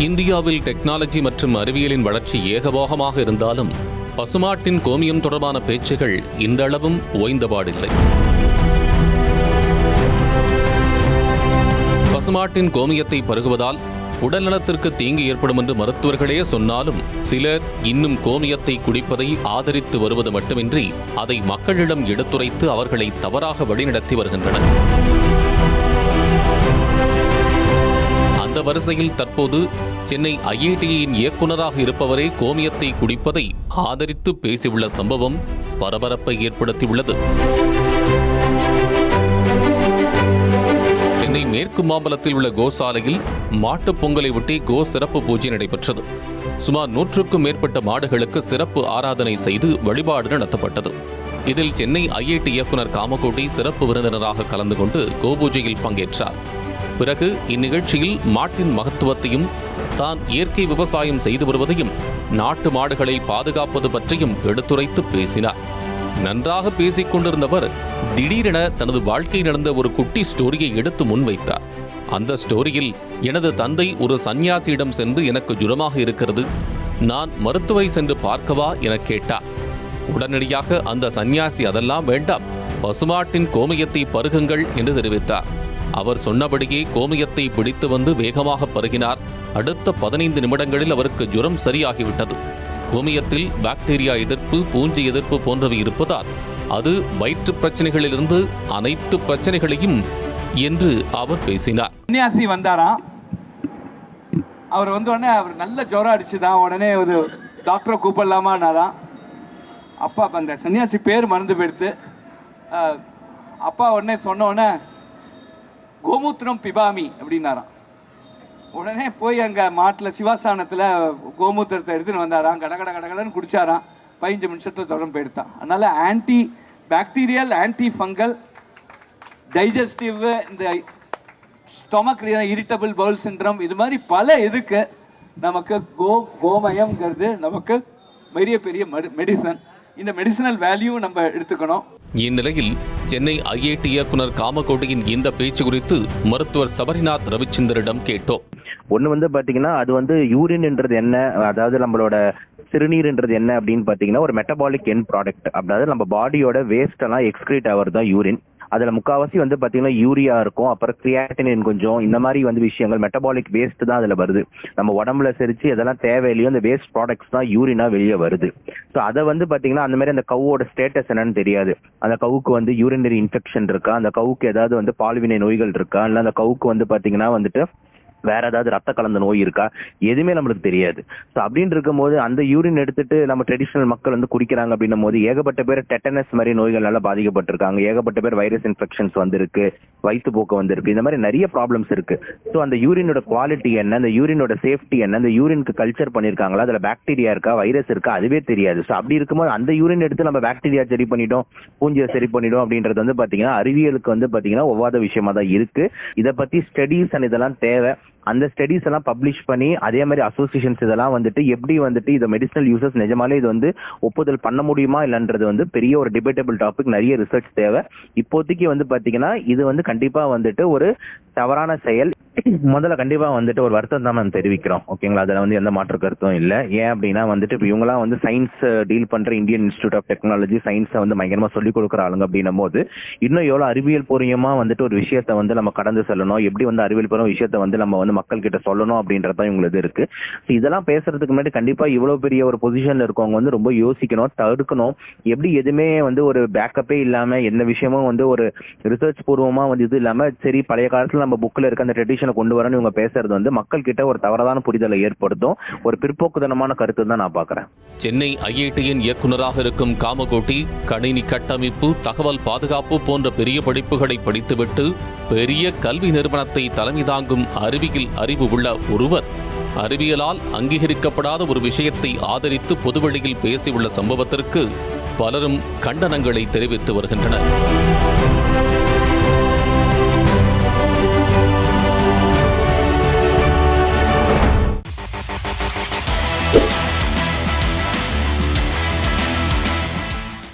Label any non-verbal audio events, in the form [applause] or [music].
இந்தியாவில் டெக்னாலஜி மற்றும் அறிவியலின் வளர்ச்சி ஏகபோகமாக இருந்தாலும் பசுமாட்டின் கோமியம் தொடர்பான பேச்சுகள் இன்றளவும் ஓய்ந்தபாடில்லை பசுமாட்டின் கோமியத்தை பருகுவதால் உடல்நலத்திற்கு தீங்கு ஏற்படும் என்று மருத்துவர்களே சொன்னாலும் சிலர் இன்னும் கோமியத்தை குடிப்பதை ஆதரித்து வருவது மட்டுமின்றி அதை மக்களிடம் எடுத்துரைத்து அவர்களை தவறாக வழிநடத்தி வருகின்றனர். அந்த வரிசையில் தற்போது சென்னை ஐஐடியின் இயக்குநராக இருப்பவரே கோமியத்தை குடிப்பதை ஆதரித்து பேசியுள்ள சம்பவம் பரபரப்பை ஏற்படுத்தியுள்ளது. சென்னை மேற்கு மாம்பலத்தில் உள்ள கோசாலையில் மாட்டுப் பொங்கலை ஒட்டி கோ சிறப்பு பூஜை நடைபெற்றது. சுமார் நூற்றுக்கும் மேற்பட்ட மாடுகளுக்கு சிறப்பு ஆராதனை செய்து வழிபாடு நடத்தப்பட்டது. இதில் சென்னை ஐஐடி இயக்குனர் காமகோட்டி சிறப்பு விருந்தினராக கலந்து கொண்டு கோபூஜையில் பங்கேற்றார். பிறகு இந்நிகழ்ச்சியில் மாட்டின் மகத்துவத்தையும் தான் இயற்கை விவசாயம் செய்து வருவதையும் நாட்டு மாடுகளை பாதுகாப்பது பற்றியும் எடுத்துரைத்து பேசினார். நன்றாக பேசிக் கொண்டிருந்தவர் திடீரென தனது வாழ்க்கை நடந்த ஒரு குட்டி ஸ்டோரியை எடுத்து முன்வைத்தார். அந்த ஸ்டோரியில் எனது தந்தை ஒரு சந்நியாசியிடம் சென்று எனக்கு ஜுரமாக இருக்கிறது. நான் மருத்துவரை சென்று பார்க்கவா? என கேட்டார். உடனடியாக அந்த சந்நியாசி அதெல்லாம் வேண்டாம். பசுமாட்டின் கோமியத்தை பருகுங்கள் என்று தெரிவித்தார். அவர் சொன்னபடியே கோமியத்தை பிடித்து வந்து வேகமாக பருகினார். அடுத்த பதினைந்து நிமிடங்களில் அவருக்கு ஜுரம் சரியாகிவிட்டது. கோமியத்தில் பாக்டீரியா எதிர்ப்பு பூஞ்சை எதிர்ப்பு போன்றவை இருப்பதால் அது வயிற்று பிரச்சனைகளிலிருந்து அனைத்து பிரச்சனைகளையும் என்று அவர் பேசினார். சன்னியாசி வந்தாராம். அவர் வந்த உடனே அவர் நல்ல ஜுரம் அடிச்சுதான் உடனே ஒரு டாக்டரை கூப்பிடலாமான்னாராம். அப்பா அந்த சன்னியாசி பேர் மறந்து போயிடுத்து. அப்பா உடனே சொன்ன உடனே கோமூத்திரம் பிபாமி அப்படின்னாராம். உடனே போய் அங்கே மாட்டில் சிவாஸ்தானத்தில் கோமூத்திரத்தை எடுத்துன்னு வந்தாராம். கட கட கடகடன்னு குடிச்சாராம். பதினஞ்சு நிமிஷத்தில் தொடர்ந்து போயிடுத்தான். அதனால் anti bacterial anti fungal digestive இந்த ஸ்டொமக் இரிட்டபிள் பவுல் சின்ரம் இது மாதிரி பல இதுக்கு நமக்கு கோ கோமயம்ங்கிறது நமக்கு பெரிய பெரிய மெடிசன் இந்த மெடிசனல் வேல்யூ நம்ம எடுத்துக்கணும். இந்நிலையில் சென்னை ஐஐடி இயக்குனர் காமகோட்டியின் இந்த பேச்சு குறித்து மருத்துவர் சபரிநாத் ரவிச்சந்திரிடம் கேட்டோம். ஒன்று வந்து பார்த்தீங்கன்னா அது வந்து யூரின்ன்றது என்ன? அதாவது நம்மளோட சிறுநீர்ன்றது என்ன அப்படின்னு பார்த்தீங்கன்னா ஒரு மெட்டபாலிக் என் ப்ராடக்ட் அதாவது நம்ம பாடியோட வேஸ்ட் எல்லாம் எக்ஸ்கிரீட் ஆகிறது தான் யூரின் அதில் முக்காவாசி வந்து பாத்தீங்கன்னா யூரியா இருக்கும் அப்புறம் கிரியாட்டினின் கொஞ்சம் இந்த மாதிரி வந்து விஷயங்கள் மெட்டபாலிக் வேஸ்ட் தான் அதில் வருது. நம்ம உடம்புல செரிச்சு எதெல்லாம் தேவையில்லையோ அந்த வேஸ்ட் ப்ராடக்ட்ஸ் தான் யூரினா வெளியே வருது. ஸோ அதை வந்து பாத்தீங்கன்னா அந்த மாதிரி அந்த கவுவோட ஸ்டேட்டஸ் என்னன்னு தெரியாது. அந்த கவுக்கு வந்து யூரினரி இன்ஃபெக்ஷன் இருக்கா? அந்த கவுக்கு ஏதாவது வந்து பால்வினை நோய்கள் இருக்கா? இல்லை அந்த கவுக்கு வந்து பார்த்தீங்கன்னா வந்துட்டு வேற ஏதாவது ரத்த கலந்த நோய் இருக்கா? எதுவுமே நம்மளுக்கு தெரியாது. ஸோ அப்படின்னு இருக்கும்போது அந்த யூரின் எடுத்துட்டு நம்ம ட்ரெடிஷனல் மக்கள் வந்து குடிக்கிறாங்க அப்படின்னும் போது ஏகப்பட்ட பேர் டெட்டனஸ் மாதிரி நோய்கள்னால பாதிக்கப்பட்டிருக்காங்க. ஏகப்பட்ட பேர் வைரஸ் இன்ஃபெக்ஷன்ஸ் வந்திருக்கு. வயிற்றுப்போக்கு வந்திருக்கு. இந்த மாதிரி நிறைய ப்ராப்ளம்ஸ் இருக்கு. ஸோ அந்த யூரினோட குவாலிட்டி என்ன? அந்த யூரினோட சேஃப்டி என்ன? அந்த யூரினுக்கு கல்ச்சர் பண்ணியிருக்காங்களா அதில் பாக்டீரியா இருக்கா? வைரஸ் இருக்கா? அதுவே தெரியாது. ஸோ அப்படி இருக்கும்போது அந்த யூரின் எடுத்து நம்ம பாக்டீரியா சரி பண்ணிட்டோம் பூஞ்சியை சரி பண்ணிட்டோம் அப்படின்றது வந்து பாத்தீங்கன்னா அறிவியலுக்கு வந்து பாத்தீங்கன்னா ஒவ்வாத விஷயமா தான் இருக்கு. இதை பத்தி ஸ்டடீஸ் அண்ட் இதெல்லாம் தேவை. அந்த ஸ்டடீஸ் எல்லாம் பப்ளிஷ் பண்ணி அதே மாதிரி அசோசியேஷன்ஸ் இதெல்லாம் வந்துட்டு எப்படி வந்துட்டு இதை மெடிசனல் யூசஸ் நிஜமாலே இது வந்து ஒப்புதல் பண்ண முடியுமா இல்லைன்றது வந்து பெரிய ஒரு டிபேட்டபிள் டாபிக் நிறைய ரிசர்ச் தேவை. இப்போதைக்கு வந்து பாத்தீங்கன்னா இது வந்து கண்டிப்பா வந்துட்டு ஒரு தவறான செயல். [clears throat] முதல்ல கண்டிப்பா வந்துட்டு ஒரு வருத்தம் தான் மேம் தெரிவிக்கிறோம். ஓகேங்களா அதுல வந்து எந்த மாற்று கருத்தும் இல்ல. ஏன் அப்படின்னா வந்துட்டு இப்போ இவங்கலாம் வந்து சயின்ஸ் டீல் பண்ற இந்தியன் இன்ஸ்டியூட் ஆஃப் டெக்னாலஜி சயின்ஸை வந்து பயங்கரமா சொல்லிக் கொடுக்குற ஆளுங்க அப்படின்னும் போது இன்னும் எவ்வளவு அறிவியல் பூர்வமா வந்துட்டு ஒரு விஷயத்த வந்து நம்ம கடந்து செல்லணும் எப்படி வந்து அறிவியல் பூர்வ விஷயத்தை வந்து நம்ம வந்து மக்கள் கிட்ட சொல்லணும் அப்படின்றதான் இவங்களுக்கு இருக்கு. இதெல்லாம் பேசுறதுக்கு முன்னாடி கண்டிப்பா இவ்வளவு பெரிய ஒரு பொசிஷன்ல இருக்கவங்க வந்து ரொம்ப யோசிக்கணும் தடுக்கணும் எப்படி எதுவுமே வந்து ஒரு பேக்கப்பே இல்லாம எந்த விஷயமும் வந்து ஒரு ரிசர்ச் பூர்வமா வந்து இது இல்லாம சரி பழைய காலத்துல நம்ம புக்ல இருக்க அந்த ட்ரெடிஷன் கொண்டு வரணும் இவங்க பேசுறது வந்து மக்கள் கிட்ட ஒரு தவறான புரிதலை ஏற்படுத்தும். ஒரு பிற்போக்குதனமான கருத்து தான் நான் பாக்குறேன் சென்னை ஐஐடியின் இயக்குநராக இருக்கும் காமகோட்டி கணினி கட்டமைப்பு தகவல் பாதுகாப்பு போன்ற பெரிய படிப்புகளை படித்துவிட்டு பெரிய கல்வி நிறுவனத்தை தலைமை தாங்கும் அறிவியல் அறிவு உள்ள ஒருவர் அறிவியலால் அங்கீகரிக்கப்படாத ஒரு விஷயத்தை ஆதரித்து பொதுவெளியில் பேசியுள்ள சம்பவத்திற்கு பலரும் கண்டனங்களை தெரிவித்து வருகின்றனர்.